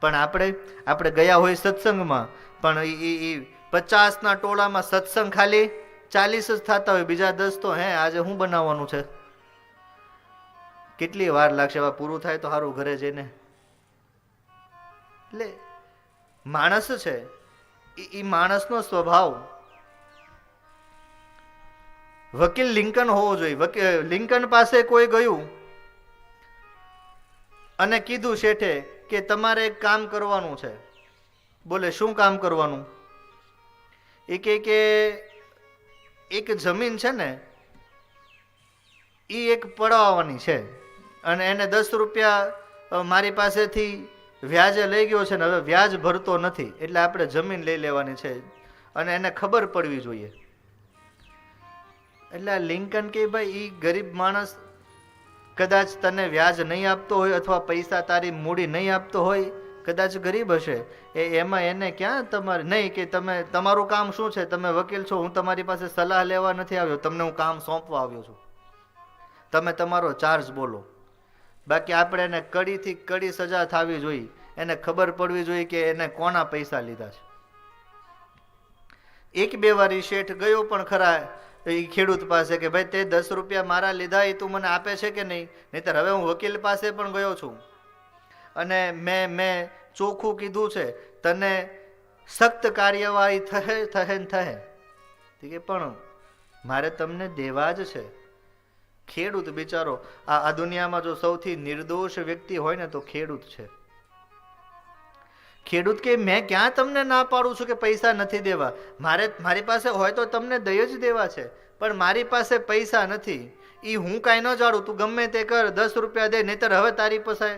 પણ આપણે આપણે ગયા હોય સત્સંગમાં, પણ એ એ પચાસના ટોળામાં સત્સંગ ખાલી ચાલીસ જ થતા હોય, બીજા દસ તો હે, આજે શું બનાવવાનું છે? કેટલી વાર લાગશે? હવે પૂરું થાય તો સારું ઘરે જઈને. એટલે માણસ છે. એ- માણસનો સ્વભાવ. વકીલ લિંકન હોવો જોઈએ. લિંકન પાસે કોઈ ગયું અને કીધું શેઠે કે તમારે એક કામ કરવાનું છે. બોલે, શું કામ કરવાનું? એ કે કે એક જમીન છે ને એ એક પડાવવાની છે. અને એને દસ રૂપિયા મારી પાસેથી વ્યાજે લઈ ગયો છે ને, હવે વ્યાજ ભરતો નથી, એટલે આપણે જમીન લઈ લેવાની છે. અને એને ખબર પડવી જોઈએ. એટલે લિંકન કે ભાઈ એ ગરીબ માણસ કદાચ તને વ્યાજ નહીં આપતો હોય અથવા પૈસા તારી મૂડી નહીં આપતો હોય, કદાચ ગરીબ હશે, એ એમાં એને ક્યાં તમારે, નહીં કે તમે, તમારું કામ શું છે? તમે વકીલ છો, હું તમારી પાસે સલાહ લેવા નથી આવ્યો, તમને હું કામ સોંપવા આવ્યો છું. તમે તમારો ચાર્જ બોલો. બાકી આપણે એને કડીથી કડી સજા થવી જોઈએ. એને ખબર પડવી જોઈએ કે એને કોના પૈસા લીધા છે. એક બે વારી શેઠ ગયો પણ ખરા એ ખેડૂત પાસે કે ભાઈ તે દસ રૂપિયા મારા લીધા એ તું મને આપે છે કે નહીં? નહીતર હવે હું વકીલ પાસે પણ ગયો છું. અને મેં મેં ચોખ્ખું કીધું છે, તને સખ્ત કાર્યવાહી થહે થહે ને તે કે પણ મારે તમને દેવા જ છે. ખેડૂત બિચારો આ દુનિયામાં જો સૌથી નિર્દોષ વ્યક્તિ હોય ને તો ખેડૂત છે. ખેડૂત કે મેં ક્યાં તમને ના પાડું છું કે પૈસા નથી દેવા? મારે, મારી પાસે હોય તો તમને દઈ જ દેવા છે, પણ મારી પાસે પૈસા નથી. એ હું કાંઈ ન જાણું, તું ગમે તે કર, દસ રૂપિયા દે, નહીતર હવે તારી પાસે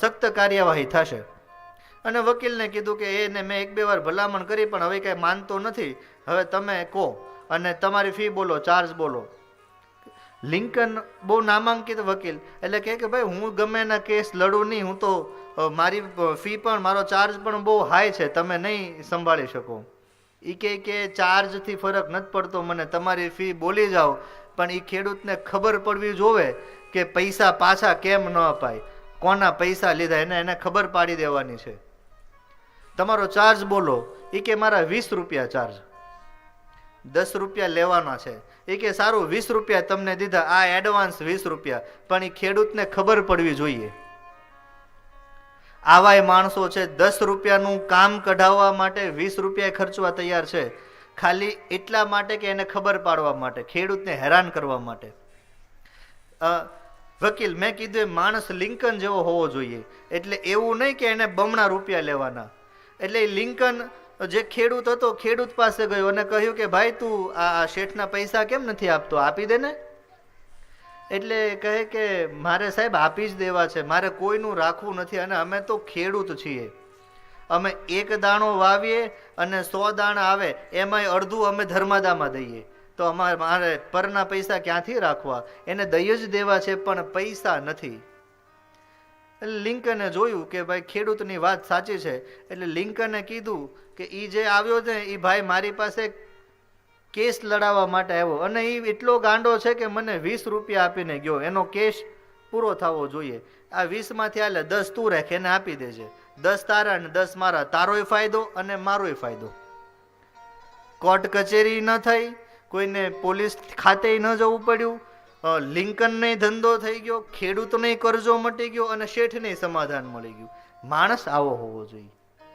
સખ્ત કાર્યવાહી થશે. અને વકીલને કીધું કે એને મેં એક બે વાર ભલામણ કરી, પણ હવે કાંઈ માનતો નથી. હવે તમે કહો, અને તમારી ફી બોલો, ચાર્જ બોલો. લિંકન બહુ નામાંકિત વકીલ. એટલે કહે કે ભાઈ, હું ગમે એના કેસ લડું નહીં, હું તો મારી ફી પણ, મારો ચાર્જ પણ બહુ હાઈ છે, તમે નહીં સંભાળી શકો. એ કહે કે ચાર્જથી ફરક નથી પડતો મને, તમારી ફી બોલી જાઓ. પણ એ ખેડૂતને ખબર પડવી જોવે કે પૈસા પાછા કેમ ન અપાય. કોના પૈસા લીધા, એને એને ખબર પાડી દેવાની છે. તમારો ચાર્જ બોલો. એ કે મારા વીસ રૂપિયા ચાર્જ દસ રૂપિયા લેવાના છે. એ કે સારું, વીસ રૂપિયા તમને દીધા, આ એડવાન્સ વીસ રૂપિયા. પણ એ ખેડૂતને ખબર પડવી જોઈએ. આવાય માણસો છે, દસ રૂપિયાનું કામ કઢાવવા માટે વીસ રૂપિયા ખર્ચવા તૈયાર છે. ખાલી એટલા માટે કે એને ખબર પાડવા માટે, ખેડૂતને હેરાન કરવા માટે. વકીલ, મેં કીધું એ માણસ લિંકન જેવો હોવો જોઈએ. એટલે એવું નહીં કે એને બમણા રૂપિયા લેવાના. એટલે એ લિંકન જે ખેડૂત હતો, ખેડૂત પાસે ગયો અને કહ્યું કે, ભાઈ, તું આ શેઠના પૈસા કેમ નથી આપતો? આપી દે ને. એટલે કહે કે, મારે સાહેબ આપી જ દેવા છે. મારે કોઈનું રાખવું નથી અને અમે તો ખેડૂત છીએ. અમે એક દાણો વાવીએ અને સો દાણા આવે. એમાંય અડધું અમે ધર્માદામાં દઈએ. તો અમારે, મારે પરના પૈસા ક્યાંથી રાખવા? એને દઈ જ દેવા છે, પણ પૈસા નથી. લિંકને જોયું કે ભાઈ ખેડૂતની વાત સાચી છે. એટલે લિંકને કીધું કે એ જે આવ્યો છે એ ભાઈ મારી પાસે કેસ લડાવવા માટે આવ્યો. અને એ એટલો ગાંડો છે કે મને વીસ રૂપિયા આપીને ગયો. એનો કેસ પૂરો થવો જોઈએ. આ વીસમાંથી આલે દસ તું રાખે, એને આપી દેજે. દસ તારા અને દસ મારા. તારોય ફાયદો અને મારોય ફાયદો. કોર્ટ કચેરી ન થઈ, કોઈને પોલીસ ખાતે ન જવું પડ્યું. લિંકનને ધંધો થઈ ગયો, ખેડૂતને કરજો મટી ગયો અને શેઠને સમાધાન મળી ગયું. માણસ આવો હોવો જોઈએ.